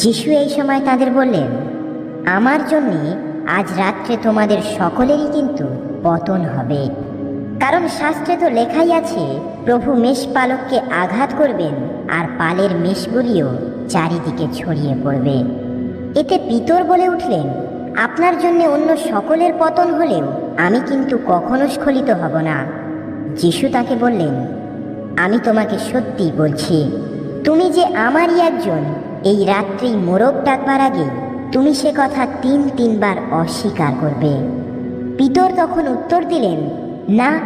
যিশু এই সময় তাদের বললেন, আমার জন্যে আজ রাত্রে তোমাদের সকলেরই কিন্তু পতন হবে। কারণ শাস্ত্রে তো লেখাই আছে, প্রভু মেষপালককে আঘাত করবেন আর পালের মেষগুলিও চারিদিকে ছড়িয়ে পড়বে। এতে পিতর বলে উঠলেন, আপনার জন্য অন্য সকলের পতন হলেও আমি কিন্তু কখনো স্খলিত হব না। যিশু তাকে বললেন, আমি তোমাকে সত্যি বলছি, তুমি যে আমারই একজন এই রাত্রি মোরগ ডাকবার আগে তুমি সে কথা তিন তিনবার অস্বীকার করবে। পিতর তখন উত্তর দিলেন, না,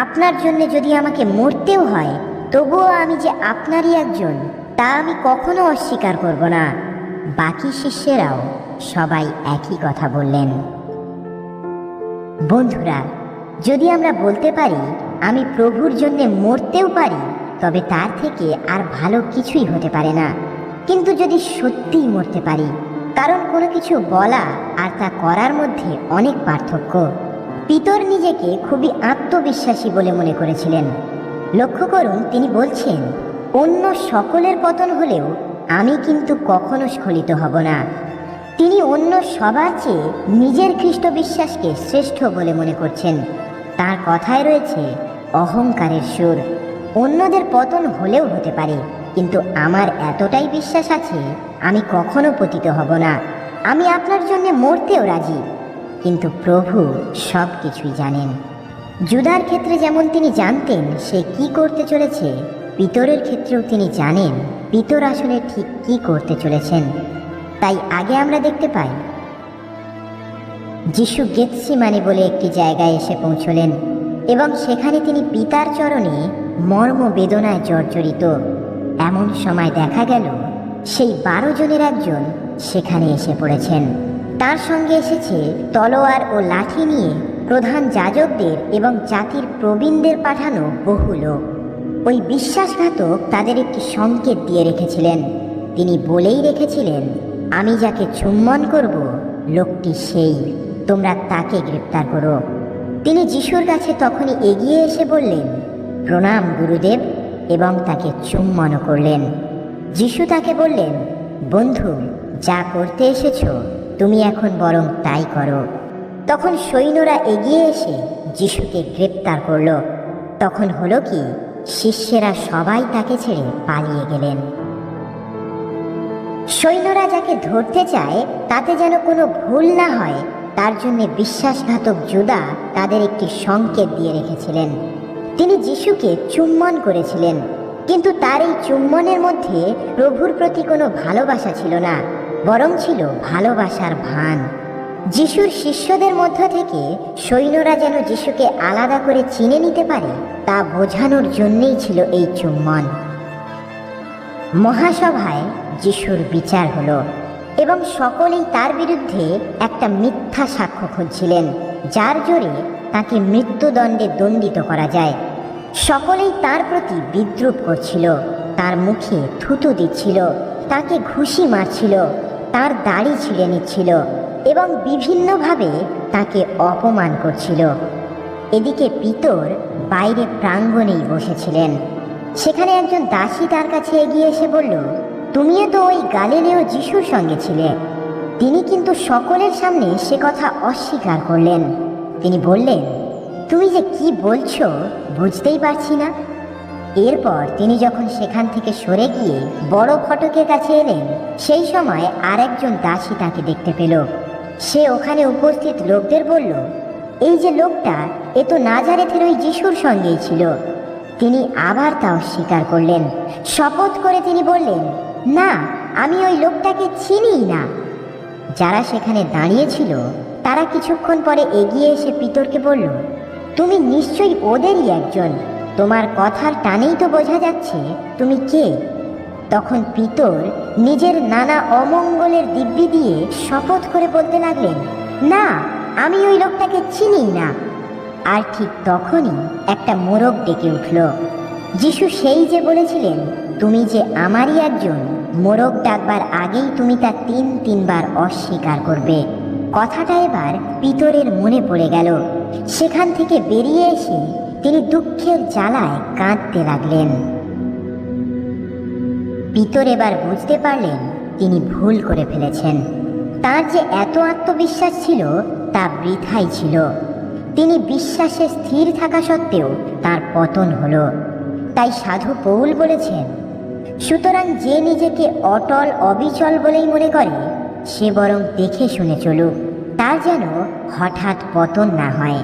আপনার জন্য যদি আমাকে মরতেও হয়, তবুও আমি যে আপনারই একজন, তা আমি কখনো অস্বীকার করব না। বাকি শিষ্যেরাও সবাই একই কথা বললেন। বন্ধুরা, যদি আমরা বলতে পারি, আমি প্রভুর জন্যে মরতেও পারি, তবে তার থেকে আর ভালো কিছুই হতে পারে না। কিন্তু যদি সত্যিই মরতে পারি, কারণ কোনো কিছু বলা আর তা করার মধ্যে অনেক পার্থক্য। পিতর নিজেকে খুবই আত্মবিশ্বাসী বলে মনে করেছিলেন। লক্ষ্য করুন, তিনি বলছেন, অন্য সকলের পতন হলেও আমি কিন্তু কখনো স্খলিত হব না। তিনি অন্য সবার চেয়ে নিজের খ্রিস্ট বিশ্বাসকে শ্রেষ্ঠ বলে মনে করছেন। তার কথায় রয়েছে, অহংকারের সুর। অন্যদের পতন হলেও হতে পারে। কিন্তু আমার এতটাই বিশ্বাস আছে, আমি কখনো পতিত হব না। আমি আপনার জন্য মরতেও রাজি। কিন্তু প্রভু সব কিছুই জানেন। জুদার ক্ষেত্রে যেমন তিনি জানতেন সে কি করতে চলেছে, পিতরের ক্ষেত্রেও তিনি জানেন পিতর আসলে ঠিক কি করতে চলেছেন। তাই আগে আমরা দেখতে পাই। যিশু গেতসিমানি বলে একটি জায়গায় এসে পৌঁছলেন এবং সেখানে তিনি পিতার চরণে মর্ম বেদনায় জর্জরিত। এমন সময় দেখা গেল, সেই বারো জনের একজন সেখানে এসে পড়েছেন। তার সঙ্গে এসেছে তলোয়ার ও লাঠি নিয়ে প্রধান যাজকদের এবং জাতির প্রবীণদের পাঠানো বহু লোক। ওই বিশ্বাসঘাতক তাদের একটি সংকেত দিয়ে রেখেছিলেন। তিনি বলেই রেখেছিলেন, আমি যাকে চুম্বন করব, লোকটি সেই। তোমরা তাকে গ্রেপ্তার করো। তিনি যিশুর কাছে তখনই এগিয়ে এসে বললেন, প্রণাম, গুরুদেব। এবং তাকে চুম্বনও করলেন। যিশু তাকে বললেন, বন্ধু, যা করতে এসেছ, তুমি এখন বরং তাই করো। তখন সৈন্যরা এগিয়ে এসে যিশুকে গ্রেপ্তার করল। তখন হলো কি, শিষ্যেরা সবাই তাকে ছেড়ে পালিয়ে গেলেন। সৈন্যরা যাকে ধরতে চায়, তাতে যেন কোনো ভুল না হয়, তার জন্য বিশ্বাসঘাতক জুদা তাদের একটি সংকেত দিয়ে রেখেছিলেন। তিনি যিশুকে চুম্বন করেছিলেন। কিন্তু তার এই চুম্বনের মধ্যে প্রভুর প্রতি কোনো ভালোবাসা ছিল না, বরং ছিল ভালোবাসার ভান। যিশুর শিষ্যদের মধ্য থেকে সৈন্যরা যেন যিশুকে আলাদা করে চিনে নিতে পারে, তা বোঝানোর জন্যেই ছিল এই চুম্বন। মহাসভায় যিশুর বিচার হলো, এবং সকলেই তার বিরুদ্ধে একটা মিথ্যা সাক্ষ্য খুঁজছিলেন, যার জোরে তাকে মৃত্যুদণ্ডে দণ্ডিত করা যায়। সকলেই তার প্রতি বিদ্রুপ করছিল। তার মুখে থুতু দিচ্ছিল, তাকে ঘুষি মারছিল, তার দাড়ি ছিঁড়ে নিচ্ছিল এবং বিভিন্নভাবে তাকে অপমান করছিল। এদিকে পিতর বাইরে প্রাঙ্গণেই বসেছিলেন। সেখানে একজন দাসী তার কাছে এগিয়ে এসে বলল, তুমিও তো ওই গালিলেও যিশুর সঙ্গে ছিলে। তিনি কিন্তু সকলের সামনে সে কথা অস্বীকার করলেন। তিনি বললেন, তুমি যে কি বলছো বুঝতেই পারছি না। এরপর তিনি যখন সেখান থেকে সরে গিয়ে বড় ফটকের কাছে এলেন, সেই সময় আরেকজন দাসী তাকে দেখতে পেল। সে ওখানে উপস্থিত লোকদের বলল, এই যে লোকটা, এ তো নাজারেথের ওই যিশুর সঙ্গেই ছিল। তিনি আবার তা অস্বীকার করলেন। শপথ করে তিনি বললেন, না, আমি ওই লোকটাকে চিনিই না। যারা সেখানে দাঁড়িয়েছিল তারা কিছুক্ষণ পরে এগিয়ে এসে পিতরকে বলল, তুমি নিশ্চয়ই ওদেরই একজন। তোমার কথার টানেই তো বোঝা যাচ্ছে তুমি কে। তখন পিতর নিজের নানা অমঙ্গলের দিব্যি দিয়ে শপথ করে বলতে লাগলেন, না, আমি ওই লোকটাকে চিনি না। আর ঠিক তখনই একটা মোরগ ডেকে উঠল। যিশু সেই যে বলেছিলেন, তুমি যে আমারই একজন মোরগ ডাকবার আগেই তুমি তা তিন তিনবার অস্বীকার করবে। কথাটা এবার পিতরের মনে পড়ে গেল। সেখান থেকে বেরিয়ে এসে তিনি দুঃখের জ্বালায় কাঁদতে লাগলেন। পিতর এবার বুঝতে পারলেন তিনি ভুল করে ফেলেছেন। তার যে এত আত্মবিশ্বাস ছিল, তা বৃথাই ছিল। তিনি বিশ্বাসে স্থির থাকা সত্ত্বেও তার পতন হলো। তাই সাধু পৌল বলেছেন, সুতরাং যে নিজেকে অটল অবিচল বলেই মনে করে সে বরং দেখে শুনে চলুক তার যেন হঠাৎ পতন না হয়।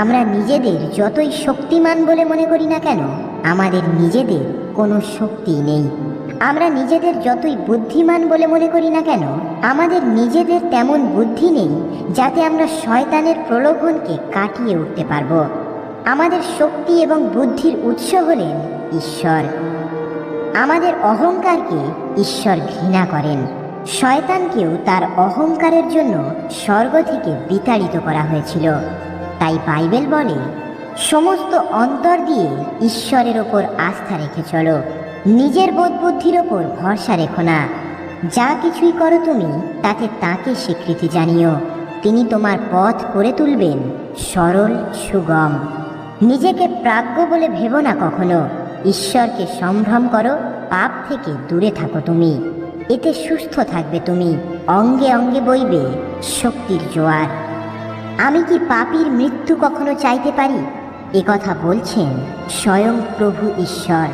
আমরা নিজেদের যতই শক্তিমান বলে মনে করি না কেন, আমাদের নিজেদের কোনো শক্তি নেই। আমরা নিজেদের যতই বুদ্ধিমান বলে মনে করি না কেন, আমাদের নিজেদের তেমন বুদ্ধি নেই যাতে আমরা শয়তানের প্রলোভনকে কাটিয়ে উঠতে পারব। আমাদের শক্তি এবং বুদ্ধির উৎস হলেন ঈশ্বর। আমাদের অহংকারকে ঈশ্বর ঘৃণা করেন। শয়তানকেও তার অহংকারের জন্য স্বর্গ থেকে বিতাড়িত করা হয়েছিল। তাই বাইবেল বলে, সমস্ত অন্তর দিয়ে ঈশ্বরের ওপর আস্থা রেখে চলো, নিজের বোধ বুদ্ধির ওপর ভরসা রেখো না। যা কিছুই করো তুমি, তাতে তাকে স্বীকৃতি জানিও। তিনি তোমার পথ করে তুলবেন, সরল, সুগম। নিজেকে প্রাজ্ঞ বলে ভেবো না কখনো। ঈশ্বরকে সম্ভ্রম করো, পাপ থেকে দূরে থাকো তুমি। এতে সুস্থ থাকবে তুমি। অঙ্গে অঙ্গে বইবে, শক্তির জোয়ার। আমি কি পাপীর মৃত্যু কখনো চাইতে পারি? এ কথা বলছেন স্বয়ং প্রভু ঈশ্বর।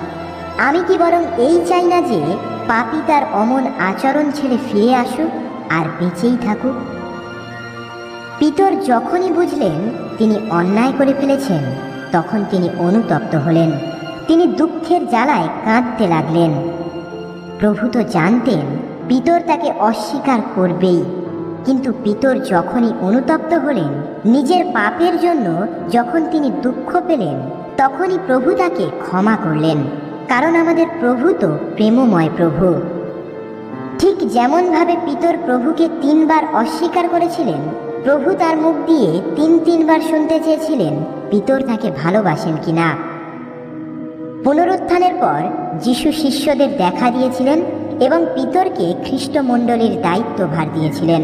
আমি কি বরং এই চাই না যে পাপী তার অমন আচরণ ছেড়ে ফিরে আসুক আর বেঁচেই থাকুক? পিতর যখনই বুঝলেন তিনি অন্যায় করে ফেলেছেন, তখন তিনি অনুতপ্ত হলেন। তিনি দুঃখের জ্বালায় কাঁদতে লাগলেন। প্রভু তো জানতেন, পিতর তাকে অস্বীকার করবেই। কিন্তু পিতর যখনই অনুতপ্ত হলেন, নিজের পাপের জন্য যখন তিনি দুঃখ পেলেন, তখনই প্রভু তাকে ক্ষমা করলেন, কারণ আমাদের প্রভু তো প্রেমময় প্রভু। ঠিক যেমনভাবে পিতর প্রভুকে তিনবার অস্বীকার করেছিলেন, প্রভু তার মুখ দিয়ে তিন তিনবার শুনতে চেয়েছিলেন, পিতর তাকে ভালোবাসেন কিনা। পুনরুত্থানের পর যিশু শিষ্যদের দেখা দিয়েছিলেন এবং পিতরকে খ্রিস্টমণ্ডলীর দায়িত্বভার দিয়েছিলেন।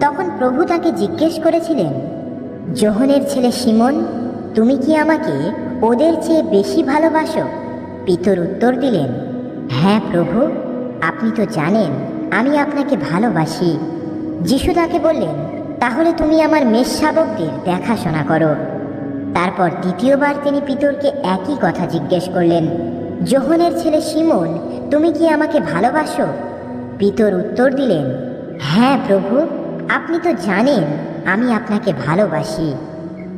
তখন প্রভু তাকে জিজ্ঞেস করেছিলেন যোহনের ছেলে সিমন, তুমি কি আমাকে ওদের চেয়ে বেশি ভালোবাসো? পিতর উত্তর দিলেন হ্যাঁ প্রভু, আপনি তো জানেন, আমি আপনাকে ভালোবাসি। যিশু তাকে বললেন, তাহলে তুমি আমার মেষশাবকদের দেখাশোনা করো। তারপর দ্বিতীয়বার তিনি পিতরকে একই কথা জিজ্ঞেস করলেন, জোহনের ছেলে শিমন, তুমি কি আমাকে ভালোবাসো? পিতর উত্তর দিলেন হ্যাঁ প্রভু, আপনি তো জানেন আমি আপনাকে ভালোবাসি।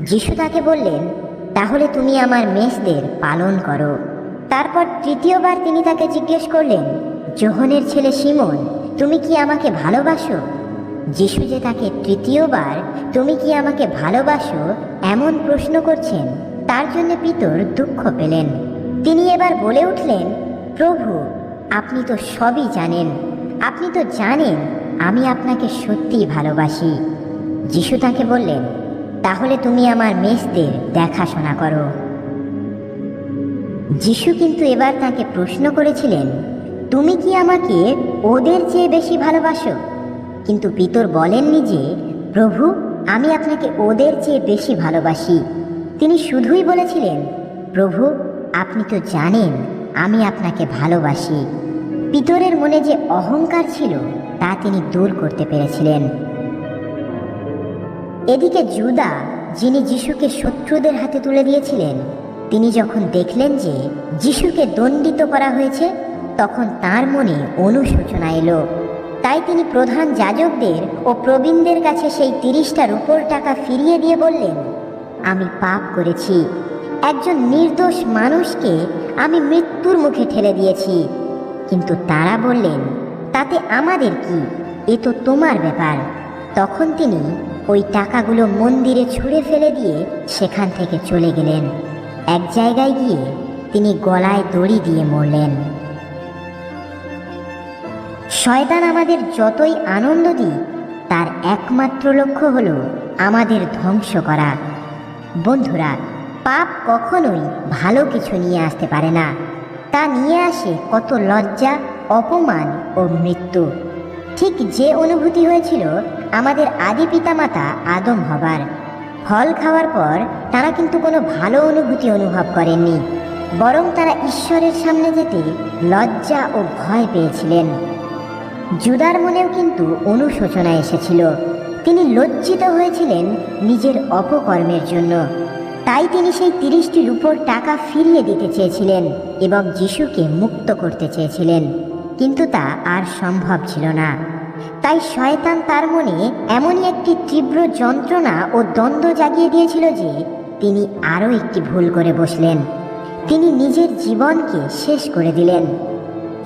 যিশু তাকে বললেন, তাহলে তুমি আমার মেষদের পালন করো। তারপর তৃতীয়বার তিনি তাকে জিজ্ঞেস করলেন, জোহনের ছেলে শিমন, তুমি কি আমাকে ভালোবাসো? যিশু যে তাকে তৃতীয়বার, তুমি কি আমাকে ভালোবাসো? এমন প্রশ্ন করছেন। তার জন্য পিতর দুঃখ পেলেন। তিনি এবার বলে উঠলেন, প্রভু, আপনি তো সবই জানেন। আপনি তো জানেন আমি আপনাকে সত্যিই ভালোবাসি। যিশু তাকে বললেন, তাহলে তুমি আমার মেষদের দেখাশোনা করো। যিশু কিন্তু এবার তাকে প্রশ্ন করেছিলেন, তুমি কি আমাকে ওদের চেয়ে বেশি ভালোবাসো? কিন্তু পিতর বলেননি যে, প্রভু, আমি আপনাকে ওদের চেয়ে বেশি ভালোবাসি। তিনি শুধুই বলেছিলেন, প্রভু, আপনি তো জানেন, আমি আপনাকে ভালোবাসি। পিতরের মনে যে অহংকার ছিল, তা তিনি দূর করতে পেরেছিলেন। এদিকে জুদা, যিনি যিশুকে শত্রুদের হাতে তুলে দিয়েছিলেন, তিনি যখন দেখলেন যে, যিশুকে দণ্ডিত করা হয়েছে, তখন তার মনে অনুশোচনা এলো। তাই তিনি প্রধান যাজকদের ও প্রবীণদের কাছে সেই তিরিশটার উপর টাকা ফিরিয়ে দিয়ে বললেন, আমি পাপ করেছি। একজন নির্দোষ মানুষকে আমি মৃত্যুর মুখে ঠেলে দিয়েছি। কিন্তু তারা বললেন, তাতে আমাদের কি? এ তো তোমার ব্যাপার। তখন তিনি ওই টাকাগুলো মন্দিরে ছুঁড়ে ফেলে দিয়ে সেখান থেকে চলে গেলেন। এক জায়গায় গিয়ে তিনি গলায় দড়ি দিয়ে মরলেন। শয়তান আমাদের যতই আনন্দ দিই, তার একমাত্র লক্ষ্য হলো আমাদের ধ্বংস করা। বন্ধুরা, পাপ কখনোই ভালো কিছু নিয়ে আসতে পারে না। তা নিয়ে আসে কত লজ্জা, অপমান ও মৃত্যু। ঠিক যে অনুভূতি হয়েছিল আমাদের আদি পিতামাতা আদম হবার। ফল খাওয়ার পর তারা কিন্তু কোনো ভালো অনুভূতি অনুভব করেননি, বরং তারা ঈশ্বরের সামনে যেতে লজ্জা ও ভয় পেয়েছিলেন। জুদার মনেও কিন্তু অনুশোচনা এসেছিল। তিনি লজ্জিত হয়েছিলেন নিজের অপকর্মের জন্য। তাই তিনি সেই তিরিশটি রূপোর টাকা ফিরিয়ে দিতে চেয়েছিলেন এবং যিশুকে মুক্ত করতে চেয়েছিলেন। কিন্তু তা আর সম্ভব ছিল না। তাই শয়তান তার মনে এমনই একটি তীব্র যন্ত্রণা ও দ্বন্দ্ব জাগিয়ে দিয়েছিল যে তিনি আরও একটি ভুল করে বসলেন। তিনি নিজের জীবনকে শেষ করে দিলেন।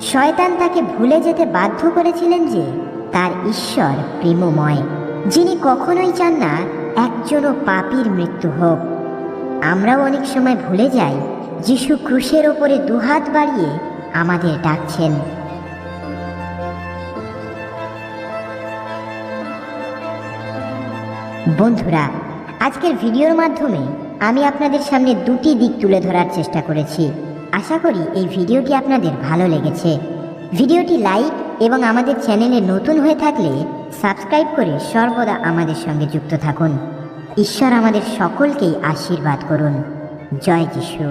শয়তান তাকে ভুলে যেতে বাধ্য করেছিলেন যে তার ঈশ্বর প্রেমময়, যিনি কখনোই চান না একজনও পাপীর মৃত্যু হোক। আমরাও অনেক সময় ভুলে যাই, যিশু ক্রুশের ওপরে দুহাত বাড়িয়ে আমাদের ডাকছেন। বন্ধুরা, আজকের ভিডিওর মাধ্যমে আমি আপনাদের সামনে দুটি দিক তুলে ধরার চেষ্টা করেছি। আশা করি এই ভিডিওটি আপনাদের ভালো লেগেছে। ভিডিওটি লাইক এবং আমাদের চ্যানেলে নতুন হয়ে থাকলে সাবস্ক্রাইব করে সর্বদা আমাদের সঙ্গে যুক্ত থাকুন। ঈশ্বর আমাদের সকলকেই আশীর্বাদ করুন। জয় যিশু